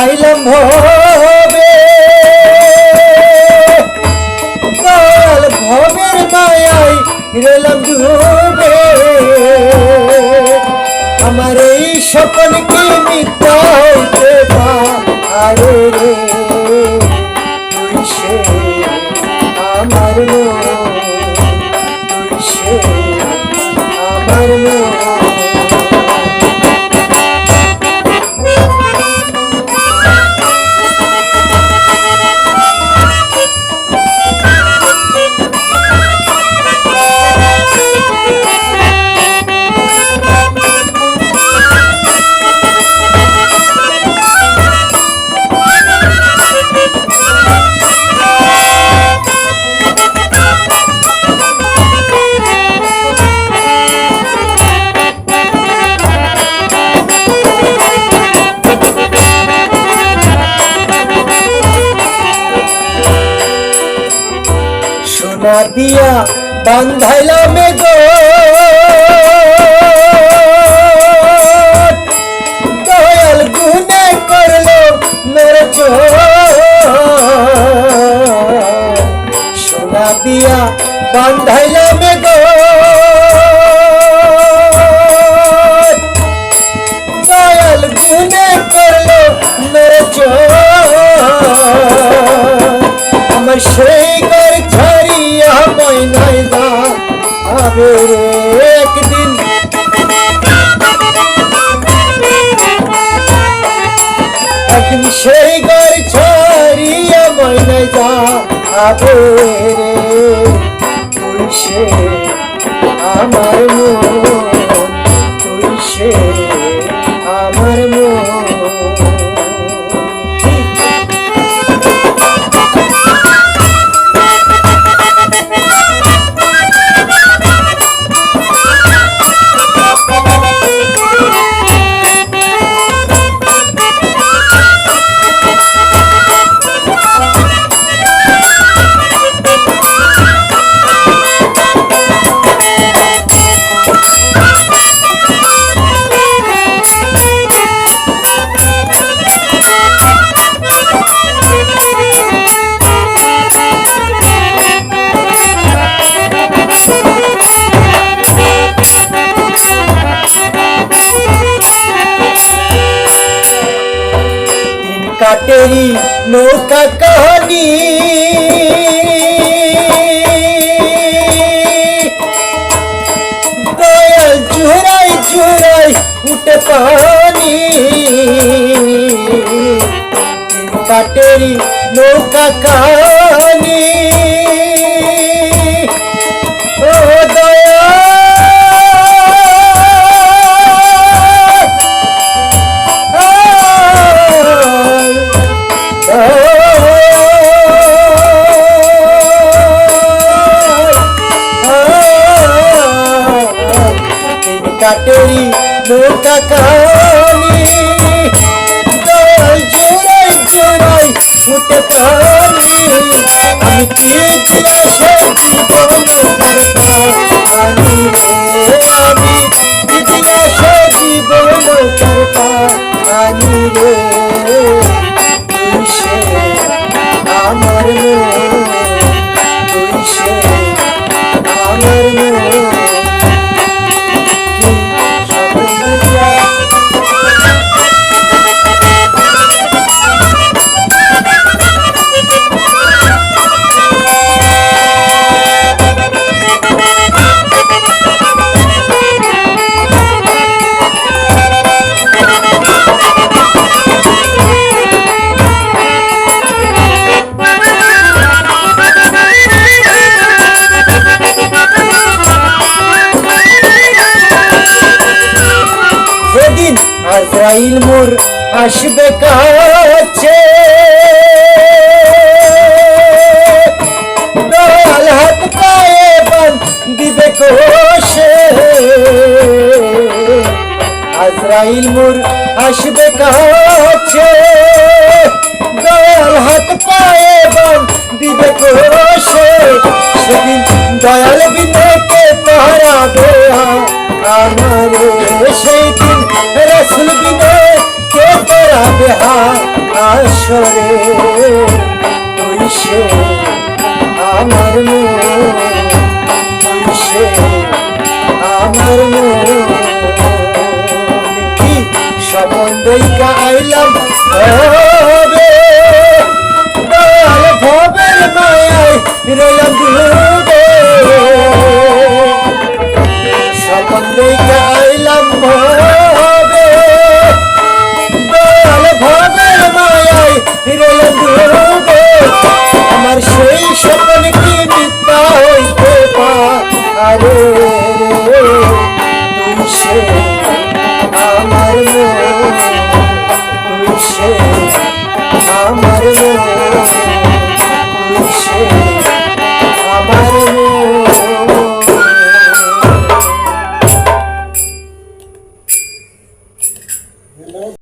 আইলাম ভবে। দয়াল ভবের মায়াই রেলাম ডুবে। আমার এই স্বপন কি মিথ্যা হইতে পারে রে? আমার দিয়া বান্ধাইলাম গো। দয়াল গুনে করল মেরে সোনা দিয়া বান্ধাইলাম গো। দয়াল গুনে করল মেরে আমার সেই সেই ঘর ছাড়িয়া মনে যা আবে রে। আমার মন। কাটেরি নৌকা কাহানি। জুড়াই জুড়াই উঠে পানি। কাটেরি নৌকা কাহানি। নৌকা কানি দয়াল জোড়াই জোড়াই ফুটে পানি আমি কি দিয়া সে জীবন আজরাইল মোর আসবে কাছে। দয়াল হাত পায়ে বান দিবে কোষে। আজরাইল মোর আসবে কাছে। দয়াল হাত পায়ে বান দিবে কোষে। সেদিন দয়াল বিনয়কে পাহারাবে আমার। সেই দিন শুনবি নে কে পড়াবে আসরে? তুই সে আমার তুই সে আমার কি সপন দইকা আইলাম হবে ভবের মায়ায় রইলাম ডুবে সপন দইকা আইলাম, ভয় Shut up!